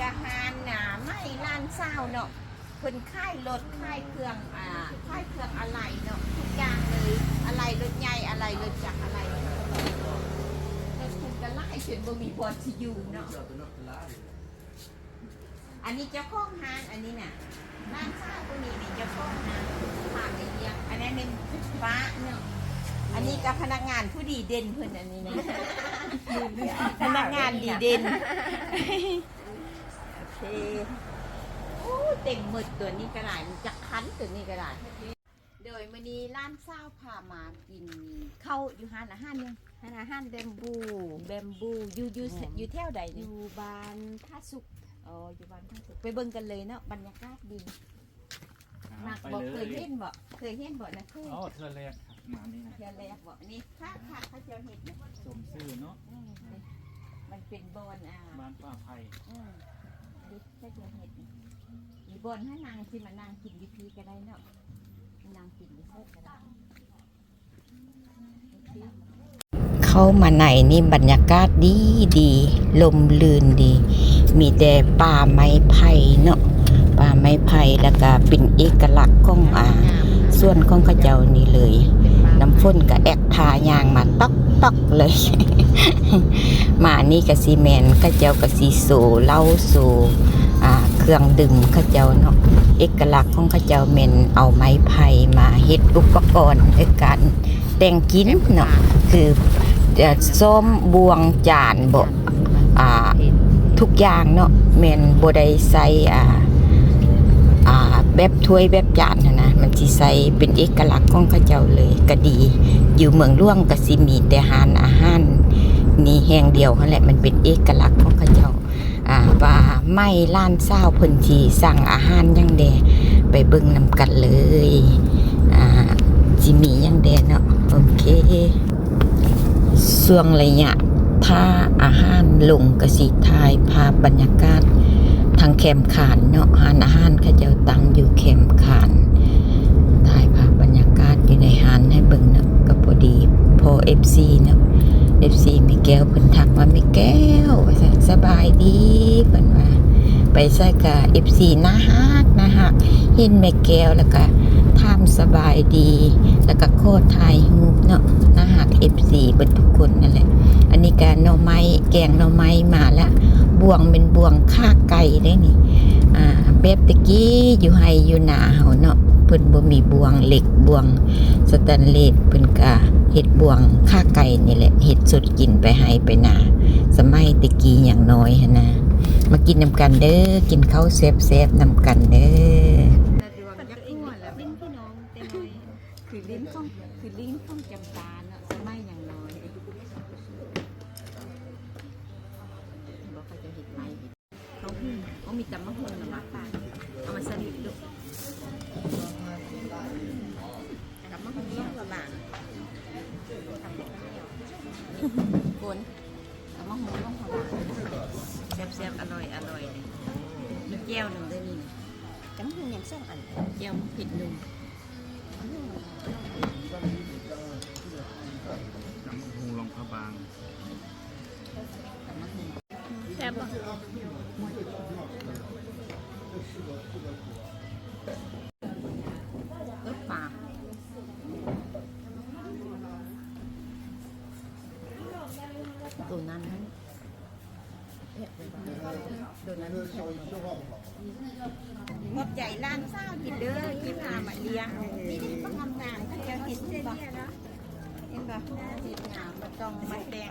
กะฮานหนาไม่ล้านเศร้าเนาะเพิ่นค่ายรถค่ายเครื่องอ่าค่ายเครื่องอะไรเนาะทุกอย่างเลยอะไรรถใหญ่อะไรรถจักรอะไรรถคุณก็ไล่จนบ่มีบอลที่อยู่เนาะอันนี้เจ้าของห้างอันนี้น่ะร้านเศร้าตัวนี้นี่เจ้าของห้างผ่านไอเดียอันนั้นเป็นฟ้าเนาะอันนี้ก็พนักงานผู้ดีเด่นเพิ่นอันนี้นะ พนักงานดีเด่น โอเคโอ้เต็มหมดตัวนี้ก็ได้มันจะคันตัวนี้ก็ได้โดยมื้อนี้ร้านเศร้าพามากินข้าวอยู่ห้านอาหารหยังร้านอาหารเบมบูแบมบูอยู่อยู่อืมอยู่แถวใดอนี่ยู่บ้านท่าสุกอ๋ออยู่บ้านท่าสุกไปเบิ่งกันเลยเนาะบรรยากาศดีมักไปบอกเลเคยยเห็นบ่เคยเห็นบ่นะเคยอ๋อเธอแรกครับมานี่นะเทื่อแรกบ่นี่ค่ะค่ะเขาเจ้าเห็ดนะสมซื่อเนาะอืมมันเป็นบอนอ่าบ้านป้าไผ่อืม ดิแค่เดียวเห็ดมีบนให้นางที่มานางกินดีพีก็ได้เนาะนางกินดีเพิ่ก็ได้เข้ามาในนี่บรรยากาศดีดี ลมลื่นดี มีแต่ป่าไม้ไผ่เนาะป่าไม้ไผ่แล้วก็เป็นเอกลักษณ์ของอ่าส่วนของข้าเจ้านี่เลย น้ำฝนกับแอกทายางมาตอกตอกเลย มานี่กับซีเมนข้าเจ้ากับซีโซเหล้าโซ่เครื่องดื่มข้าเจ้าเนาะเอกลักษณ์ของข้าเจ้าเมนเอาไม้ไผ่มาเฮ็ดอุปกรณ์ในการแต่งกินเนาะคือจะส้มบวงจานบ่ทุกอย่างเนาะเมนโบได้ใส่อ่าอ่าแบบถ้วยแบบจานนะนะ มันสิใส่เป็นเอกลักษณ์ของเขาเจ้าเลยก็ดี อยู่เมืองร่วงก็สิมีแต่หานอาหารนี่แห่งเดียวนั่นแหละมันเป็นเอกลักษณ์ของเขาเจ้าอ่าว่าไม่ล้านเศร้าเพิ่นที่สั่งอาหารยังแดไปเบิ่งนำกันเลยอ่าสิมียังแดเนาะโอเคส่วงระยะถ้าอาหารลงกสิทายภาพบรรยากาศทางแคมขานเนาะหานอาหารเขาเจ้าตั้งอยู่แคมขานถ่ายภาพบรรยากาศอยู่ในหานให้เบิ่งเนาะก็พอดี พอ FC เนาะ FC มีแก้วเพิ่นทักว่ามีแก้วสบายดีเพิ่นว่า ไปใส่กับ FC น่าฮักน่าฮักเห็นแม่แก้วแล้วก็ถาสบายดี แล้วก็โคตรถ่ายรูเนาะน่าฮัก FC เบิดทุกคนนั่นแหละ อันนี้การหน่อไม้แกงหน่อไม้มาแล้วบ่วงเป็นบ่วงค่าไก่ได้นี่ อ่าแบบตะกี้อยู่ไฮอยู่หนาเฮาเนาะ พิ่นบ่มีบ่วงเหล็กบ่วงสแตนเลสเพิ่นก็เฮ็ดบ่วงค่าไก่นี่แหละเฮ็ดสดกินไปไฮไปนาสมัยตะกี้อย่างน้อยหันะมากินนำกันเด้อกินข้าวแซ่บๆนำกันเด้อดวงยักษ์อ้วนแล้วลิ้นท้องคือลิ้นท้องจำปาเนาะสมัยอย่างน้อยบ่เขาจะเฮ็ดไม้เขาหูเขามีแต่มะฮุงน่ะมาปาเคนกับมะฮุงล่องละบางแซ่บๆอร่อยอร่อยเลยมีแก้วหนึ่งด้วยนี่จำเป็นอย่างสองอันแก้วเผ็ดหนึ่งน้ำหูลองพระบางกับมะฮุงแซ่บบ่ร ตัวนั้นนั้นเผ็ดเลยป่ะตัวนั้นเผ็ดงบใหญ่ล้านเศร้ากินเด้อกินพามาเลี้ยงนี่นี่ต้องทำงานถ้าจะเห็นเส้นเนี่ยนะเห็นปะเห็นงานมาตองมาแดง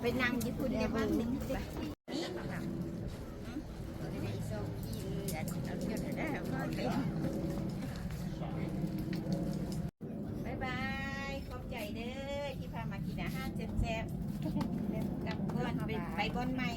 ไปนั่งญี่ปุ่นในบ้านนึงไปนี่ค่ะบายบายขอบใจเด้อที่พามากินอาหารแซ่บๆ กลับบ้านไปไปบ้านใหม่